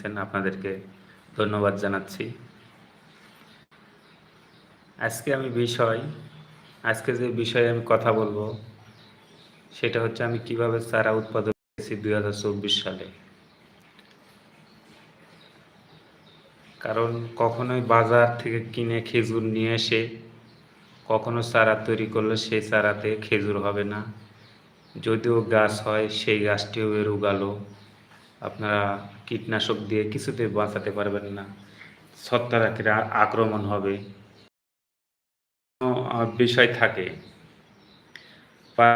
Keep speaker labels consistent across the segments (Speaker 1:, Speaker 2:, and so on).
Speaker 1: দেখছেন আপনাদেরকে ধন্যবাদ জানাচ্ছি। আজকে আমি বিষয়, আজকে যে বিষয়ে আমি কথা বলব, সেটা হচ্ছে আমি কীভাবে চারা উৎপাদন করেছি দুই হাজার চব্বিশ সালে। কারণ কখনোই বাজার থেকে কিনে খেজুর নিয়ে এসে কখনো চারা তৈরি করলে সেই চারাতে খেজুর হবে না। যদিও গাছ হয়, সেই গাছটিও এর উগালো। আপনারা কীটনাশক দিয়ে কিছুতে বাঁচাতে পারবেন না। ছত্রাকের আক্রমণ হবে। বিষয় থাকে।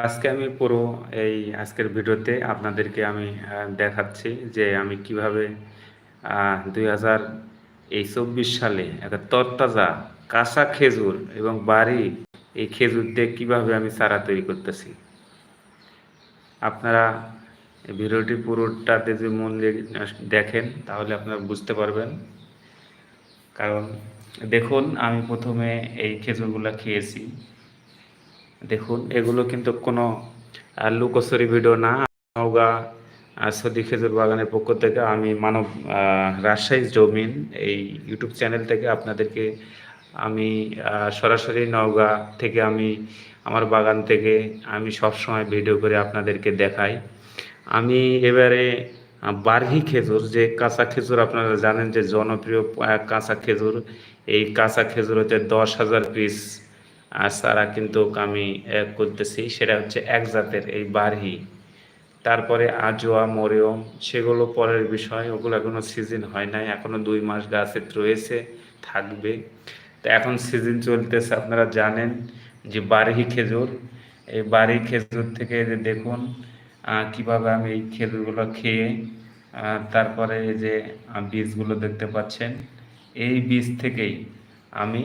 Speaker 1: আজকে আমি পুরো এই আজকের ভিডিওতে আপনাদেরকে আমি দেখাচ্ছি যে আমি কীভাবে দুই হাজার এই চব্বিশ সালে একটা তরতাজা কাঁচা খেজুর এবং বাড়ি এই খেজুর দিয়ে কীভাবে আমি চারা তৈরি করতেছি। আপনারা ভিডিওটি পুরোটাতে যদি মন দেখেন তাহলে আপনারা বুঝতে পারবেন। কারণ দেখুন আমি প্রথমে এই খেজুরগুলো খেয়েছি। দেখুন এগুলো কিন্তু কোনো আহ, লুকোচুরি ভিডিও না। নওগাঁ সদি খেজুর বাগানের পক্ষ থেকে আমি মানব রাজশাহী জমিন এই ইউটিউব চ্যানেল থেকে আপনাদেরকে আমি সরাসরি নওগাঁ থেকে আমি আমার বাগান থেকে আমি সব সময় ভিডিও করে আপনাদেরকে দেখাই। আমি এবারে বার্হি খেজুর, যে কাঁচা খেজুর আপনারা জানেন যে জনপ্রিয় কাঁচা খেজুর, এই কাঁচা খেজুর হচ্ছে দশ হাজার পিস সারা কিন্তু আমি করতেছি, সেটা হচ্ছে এক জাতের এই বার্হি তারপরে আজোয়া, মরিয়ম, সেগুলো পরের বিষয়, ওগুলো এখনও সিজন হয় নাই, এখনও দুই মাস গাছে রয়েছে, থাকবে। তো এখন সিজন চলতেছে, আপনারা জানেন যে বারহি খেজুর, এই বারহি খেজুর থেকে যে দেখুন কীভাবে আমি এই খেজুরগুলো খেয়ে তারপরে যে বীজগুলো দেখতে পাচ্ছেন, এই বীজ থেকেই আমি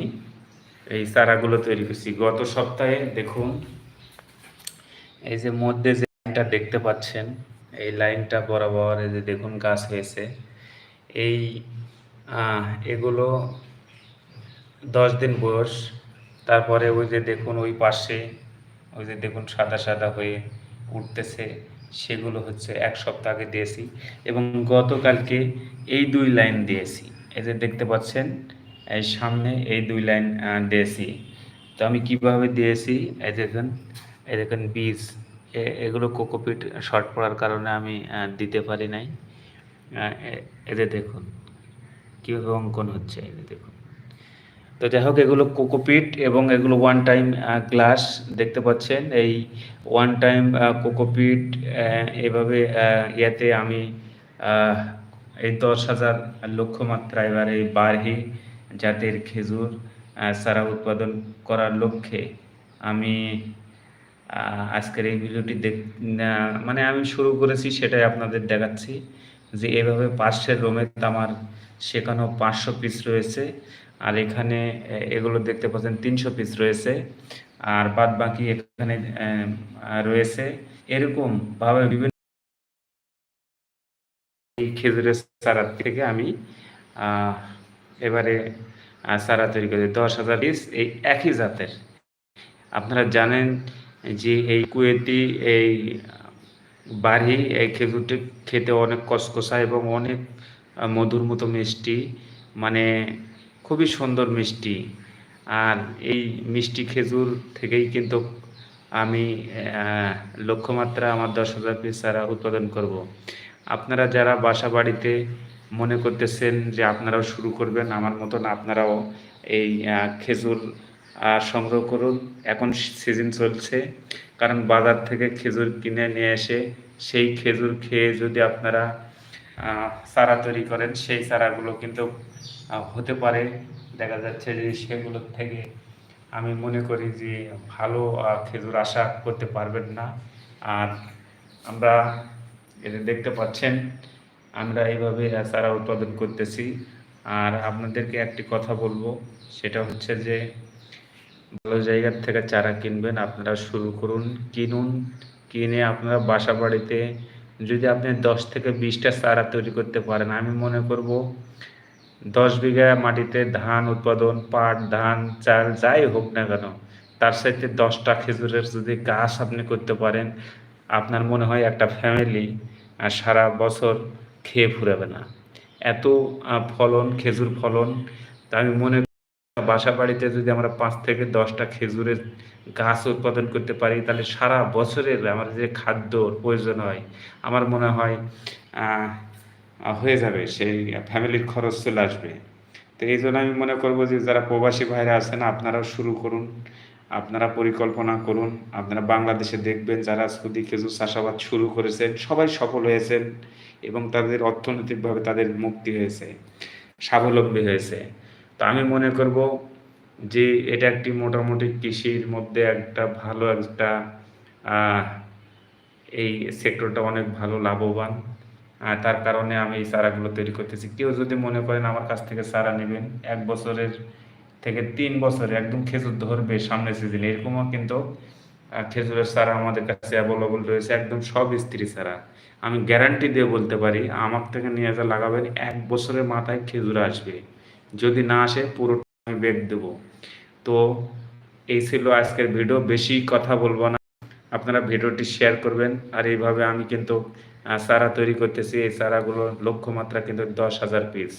Speaker 1: এই চারাগুলো তৈরি করছি। গত সপ্তাহে দেখুন, এই যে মধ্যে যে লাইনটা দেখতে পাচ্ছেন, এই লাইনটা বরাবর এই যে দেখুন গাছ হয়েছে। এই এগুলো দশ দিন বয়স, তারপরে ওই যে দেখুন ওই পাশে, ওই যে দেখুন সাদা সাদা হয়ে উঠতেছে, সেগুলো হচ্ছে এক সপ্তাহ আগে দিয়েছি এবং গতকালকে এই দুই লাইন দিয়েছি। এই যে দেখতে পাচ্ছেন, এই সামনে এই দুই লাইন দিয়েছি। তো আমি কীভাবে দিয়েছি? এই দেখুন এই দেখুন বীজ। এগুলো কোকোপিট শর্ট পড়ার কারণে আমি দিতে পারি নাই। এদের দেখুন, কীভাবে অঙ্কন হচ্ছে এদের দেখুন। তো যাই হোক, এগুলো কোকোপিট এবং এগুলো ওয়ান টাইম গ্লাস দেখতে পাচ্ছেন। এই ওয়ান টাইম কোকোপিট এভাবে ইয়েতে আমি এই দশ হাজার লক্ষ্যমাত্রা এবার এই বারহি জাতের খেজুর সারা উৎপাদন করার লক্ষ্যে আমি আজকের এই ভিডিওটি দেখ মানে আমি শুরু করেছি সেটাই আপনাদের দেখাচ্ছি যে এভাবে পাশের রোমে আমার সেখানেও পাঁচশো পিস রয়েছে। আর এখানে এগুলো দেখতে পাচ্ছেন, তিনশো পিস রয়েছে। আর বাদ বাকি এখানে রয়েছে। এরকম ভাবে বিভিন্ন খেজুরের চারা থেকে আমি এবারে চারা তৈরি করি দশ হাজার পিস এই একই জাতের। আপনারা জানেন যে এই কুয়েতি, এই বাড়ি, এই খেজুরটি খেতে অনেক কসকসা এবং অনেক মধুর মতো মিষ্টি। মানে খুবই সুন্দর মিষ্টি আর এই মিষ্টি খেজুর থেকেই কিন্তু আমি লক্ষ্যমাত্রা আমার দশ হাজার পিস চারা উৎপাদন করব। আপনারা যারা বাসা বাড়িতে মনে করতেছেন যে আপনারাও শুরু করবেন, আমার মতন আপনারাও এই খেজুর সংগ্রহ করুন এখন সিজন চলছে, কারণ বাজার থেকে খেজুর কিনে নিয়ে এসে সেই খেজুর খেয়ে যদি আপনারা চারা তৈরি করেন, সেই চারাগুলো কিন্তু হতে পারে। দেখা যাচ্ছে যে সেগুলোর থেকে আমি মনে করি যে ভালো খেজুর আশা করতে পারবেন না। আর আমরা এটা দেখতে পাচ্ছেন, আমরা এইভাবে চারা উৎপাদন করতেছি। আর আপনাদেরকে একটি কথা বলব, সেটা হচ্ছে যে ভালো জায়গার থেকে চারা কিনবেন, আপনারা শুরু করুন, কিনুন, কিনে আপনারা বাসা বাড়িতে যদি আপনি দশ থেকে বিশটা চারা তৈরি করতে পারেন, আমি মনে করব দশ বিঘা মাটিতে ধান উৎপাদন, পাট, ধান, চাল, যাই হোক না কেন, তার সাথে দশটা খেজুরের যদি গাছ আপনি করতে পারেন, আপনার মনে হয় একটা ফ্যামিলি সারা বছর খেয়ে ফুরাবে না। এত ফলন, খেজুর ফলন, তা আমি মনে বাসা বাড়িতে যদি আমরা পাঁচ থেকে দশটা খেজুরের গাছ উৎপাদন করতে পারি, তাহলে সারা বছরের আমার যে খাদ্যর প্রয়োজন হয়, আমার মনে হয় হয়ে যাবে, সেই ফ্যামিলির খরচ চলে আসবে। তো এই জন্য আমি মনে করব যে, যারা প্রবাসী ভাইরা আছেন, আপনারাও শুরু করুন, আপনারা পরিকল্পনা করুন, আপনারা বাংলাদেশে দেখবেন যারা সুদি খেজুর চাষাবাদ শুরু করেছেন, সবাই সফল হয়েছেন এবং তাদের অর্থনৈতিকভাবে তাদের মুক্তি হয়েছে, স্বাবলম্বী হয়েছে। তো আমি মনে করব যে, এটা একটি মোটামুটি কৃষির মধ্যে একটা ভালো একটা এই সেক্টরটা অনেক ভালো, লাভবান। তার কারণে আমি এই চারাগুলো তৈরি করতেছি। কেউ যদি মনে করেন আমার কাছ থেকে চারা নেবেন, এক বছরের থেকে তিন বছরে একদম খেজুর ধরবে সামনের সিজনে এরকমও কিন্তু খেজুরের চারা আমাদের কাছে অ্যাভেলেবল রয়েছে, একদম সব স্ত্রী চারা। আমি গ্যারান্টি দিয়ে বলতে পারি, আমার থেকে নিয়ে যা লাগাবেন, এক বছরের মাথায় খেজুর আসবে। যদি না আসে পুরো আমি বেগ দেবো। তো এই ছিল আজকের ভিডিও বেশি কথা বলব না। আপনারা ভিডিওটি শেয়ার করবেন, আর এইভাবে আমি কিন্তু চারা তৈরি করতেছি, এই চারাগুলো লক্ষ্যমাত্রা কিন্তু দশ হাজার পিস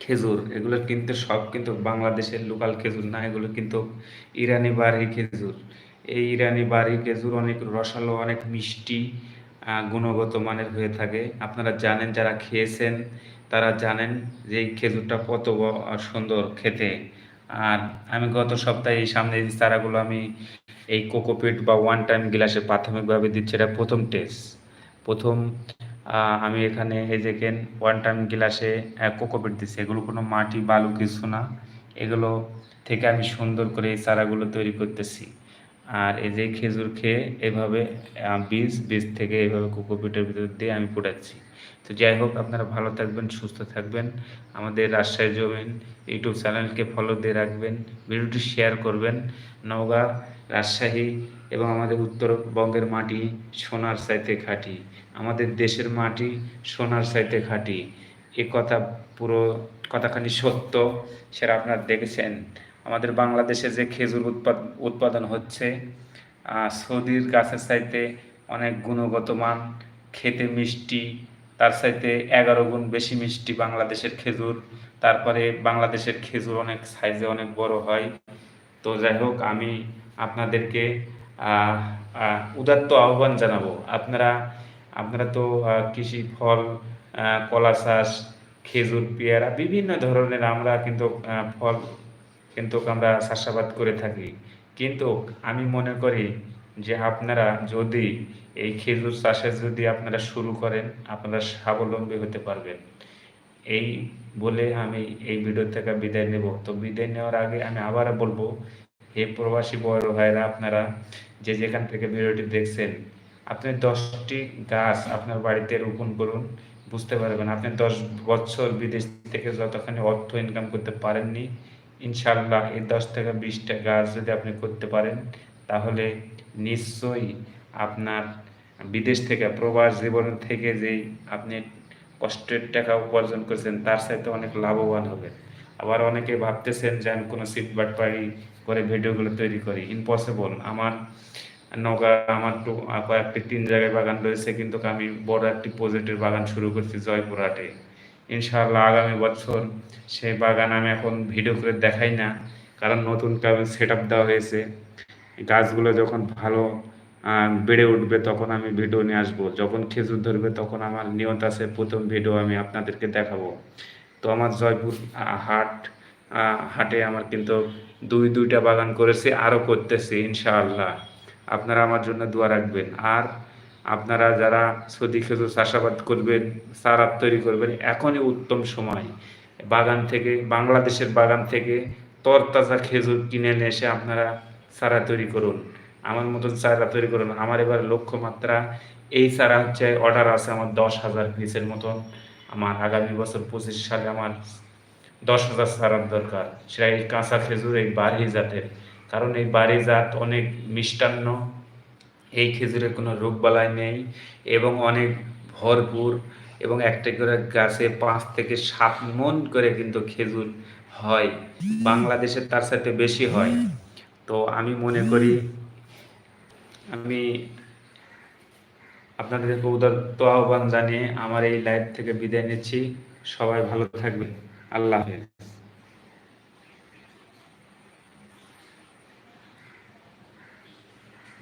Speaker 1: খেজুর, এগুলো কিন্তু সব কিন্তু বাংলাদেশের লোকাল খেজুর না, এগুলো কিন্তু ইরানি বাড়ি খেজুর। এই ইরানি বাড়ি খেজুর অনেক রসালো, অনেক মিষ্টি গুণগত মানের হয়ে থাকে। আপনারা জানেন, যারা খেয়েছেন, তারা জানেন যে এই খেজুরটা কত সুন্দর খেতে। আর আমি গত সপ্তাহে এই সামনে এই চারাগুলো আমি এই কোকোপিট বা ওয়ান টাইম গ্লাসে প্রাথমিকভাবে দিচ্ছি, এটা প্রথম টেস্ট প্রথম আমি এখানে এই দেখেন ওয়ান টাইম গ্লাসে কোকোপিট দিচ্ছি এগুলো কোনো মাটি, বালু, কিছু না। এগুলো থেকে আমি সুন্দর করে এই চারাগুলো তৈরি করতেছি। আর এই যে খেজুর খেয়ে এভাবে বীজ বীজ থেকে এভাবে কোকোপিটের ভিতর দিয়ে আমি ফুটাচ্ছি তো যাই হোক, আপনারা ভালো থাকবেন, সুস্থ থাকবেন। আমাদের রাজশাহী জমিন ইউটিউব চ্যানেলকে ফলো দিয়ে রাখবেন, ভিডিওটি শেয়ার করবেন। নওগাঁ, রাজশাহী এবং আমাদের উত্তরবঙ্গের মাটি সোনার চাইতে খাঁটি। আমাদের দেশের মাটি সোনার চাইতে খাঁটি। এ কথা পুরো কথাখানি সত্য, সেটা আপনারা দেখেছেন। আমাদের বাংলাদেশে যে খেজুর উৎপাদ, উৎপাদন হচ্ছে সৌদির গাছের চাইতে অনেক গুণগত মান, খেতে মিষ্টি, তার চাইতে এগারো গুণ বেশি মিষ্টি বাংলাদেশের খেজুর, তারপরে বাংলাদেশের খেজুর অনেক সাইজে অনেক বড় হয়। তো যাই হোক, আমি আপনাদেরকে উদাত্ত আহ্বান জানাব। আপনারা আপনারা তো কৃষি ফল কলা চাষ, খেজুর, পেয়ারা, বিভিন্ন ধরনের আমরা কিন্তু ফল কিন্তু আমরা চাষাবাদ করে থাকি। কিন্তু আমি মনে করি যে আপনারা যদি এই খেজুর চাষে যদি আপনারা শুরু করেন, আপনারা স্বাবলম্বী হতে পারবেন। এই বলে আমি এই ভিডিও থেকে বিদায় নেব। তো বিদায় নেওয়ার আগে আমি আবার বলব, হে প্রবাসী বড় ভাইরা, আপনারা যে যেখান থেকে ভিডিওটি দেখছেন, আপনি দশটি গাছ আপনার বাড়িতে রোপণ করুন, বুঝতে পারবেন। আপনি দশ বছর বিদেশ থেকে যতখানি অর্থ ইনকাম করতে পারেননি ইনশাল্লাহ এই দশ থেকে বিশটা গাছ যদি আপনি করতে পারেন, তাহলে নিশ্চয়ই আপনার বিদেশ থেকে, প্রবাস জীবন থেকে যেই আপনি কষ্টের টাকা উপার্জন করেছেন, তার সাথে অনেক লাভবান হবেন। আবার অনেকে ভাবতেছেন যে আমি কোনো সিট বাটপাড়ি করে ভিডিওগুলো তৈরি করি। ইম্পসিবল আমার নগা, আমার তো কয়েকটি তিন জায়গায় বাগান রয়েছে, কিন্তু আমি বড় একটি প্রজেক্টের বাগান শুরু করছি জয়পুরহাটে। ইনশাআল্লাহ আগামী বছর সেই বাগান আমি এখন ভিডিও করে দেখাই না, কারণ নতুন সেট আপ দেওয়া হয়েছে। গাছগুলো যখন ভালো বেড়ে উঠবে তখন আমি ভিডিও নিয়ে আসব। যখন খেজুর ধরবে তখন আমার নিয়ত আছে প্রথম ভিডিও আমি আপনাদেরকে দেখাবো। তো আমার জয়পুর হাট হাটে আমার কিন্তু দুই, দুইটা বাগান করেছি, আরও করতেছি ইনশাআল্লাহ। আপনারা আমার জন্য দোয়া রাখবেন। আর আপনারা যারা সদি খেজুর চাষাবাদ করবেন চারা তৈরি করবেন, এখনই উত্তম সময়। বাগান থেকে, বাংলাদেশের বাগান থেকে তরতাজা খেজুর কিনে নিয়ে এসে আপনারা চারা তৈরি করুন। আমার মতন চারা তৈরি করুন। আমার এবার লক্ষ্যমাত্রা, এই চারা হচ্ছে অর্ডার আছে আমার দশ হাজার পিসের মতন। আমার আগামী বছর পঁচিশ সালে আমার দশ হাজার চারার দরকার। সেটা এই কাঁচা খেজুর, এই বাড়ি জাতের। কারণ এই বাড়ি জাত অনেক মিষ্টান্ন এই খেজুরে কোনো রোগবালাই নেই এবং অনেক ভরপুর এবং একটা করে গাছে পাঁচ থেকে সাত মন করে কিন্তু খেজুর হয়। বাংলাদেশে তার সাথে বেশি হয়। তো আমি মনে করি আমি আপনাদেরকে উদাত্ত আহ্বান জানিয়ে আমার এই লাইভ থেকে বিদায় নিচ্ছি। সবাই ভালো থাকবে আল্লাহ হাফেজ।